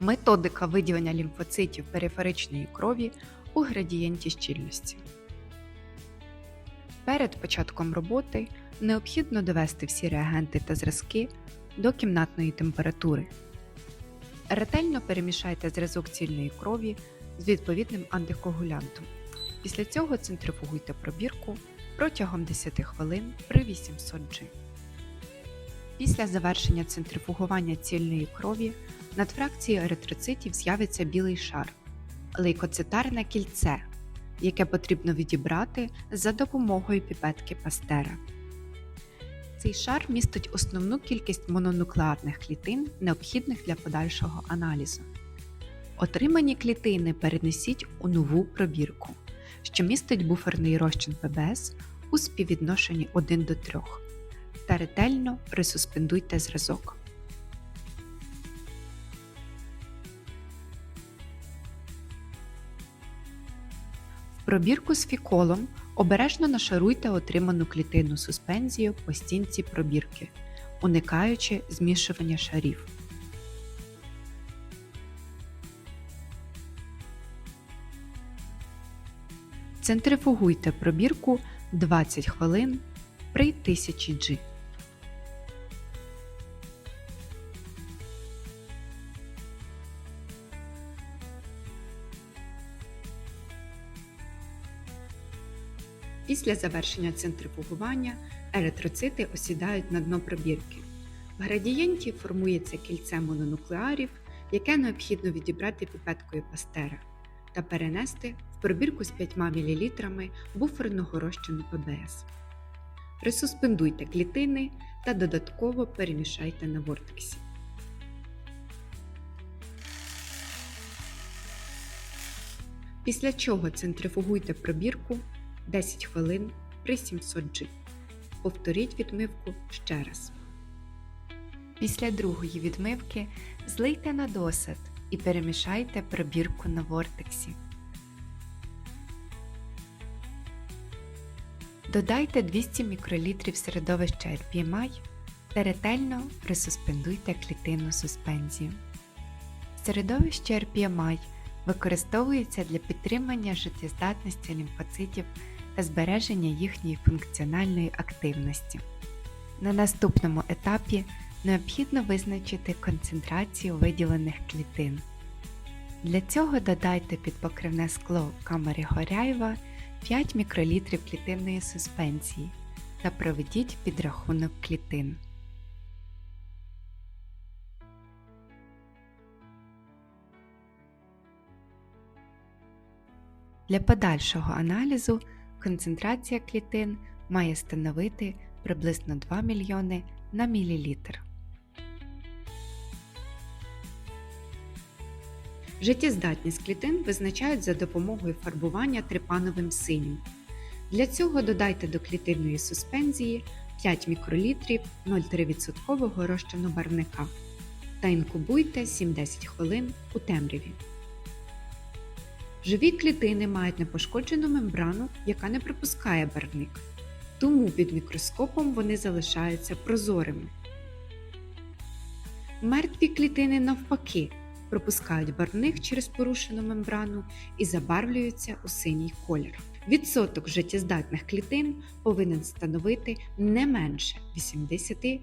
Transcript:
Методика виділення лімфоцитів периферичної крові у градієнті щільності. Перед початком роботи необхідно довести всі реагенти та зразки до кімнатної температури. Ретельно перемішайте зразок цільної крові з відповідним антикоагулянтом. Після цього центрифугуйте пробірку протягом 10 хвилин при 800 G. Після завершення центрифугування цільної крові над фракцією еритроцитів з'явиться білий шар лейкоцитарне кільце, яке потрібно відібрати за допомогою піпетки пастера. Цей шар містить основну кількість мононуклеарних клітин, необхідних для подальшого аналізу. Отримані клітини перенесіть у нову пробірку, що містить буферний розчин ПБС у співвідношенні 1 до 3 та ретельно присуспендуйте зразок. В пробірку з фіколом обережно нашаруйте отриману клітинну суспензію по стінці пробірки, уникаючи змішування шарів. Центрифугуйте пробірку 20 хвилин при 1000 G. Після завершення центрифугування еритроцити осідають на дно пробірки. В градієнті формується кільце мононуклеарів, яке необхідно відібрати піпеткою пастера та перенести в пробірку з 5 мл буферного розчину ПБС. Присуспендуйте клітини та додатково перемішайте на вортексі. Після чого центрифугуйте пробірку 10 хвилин при 700 G. Повторіть відмивку ще раз. Після другої відмивки злийте на досад і перемішайте пробірку на вортексі. Додайте 200 мл середовища RPMI та ретельно присуспендуйте клітинну суспензію. Середовище RPMI використовується для підтримання життєздатності лімфоцитів збереження їхньої функціональної активності. На наступному етапі необхідно визначити концентрацію виділених клітин. Для цього додайте під покривне скло камери Горяєва 5 мл клітинної суспензії та проведіть підрахунок клітин. Для подальшого аналізу концентрація клітин має становити приблизно 2 мільйони на мілілітр. Життєздатність клітин визначають за допомогою фарбування трипановим синім. Для цього додайте до клітинної суспензії 5 мікролітрів 0,3% розчину барвника та інкубуйте 7-10 хвилин у темряві. Живі клітини мають непошкоджену мембрану, яка не пропускає барвник, тому під мікроскопом вони залишаються прозорими. Мертві клітини навпаки пропускають барвник через порушену мембрану і забарвлюються у синій колір. Відсоток життєздатних клітин повинен становити не менше 80%.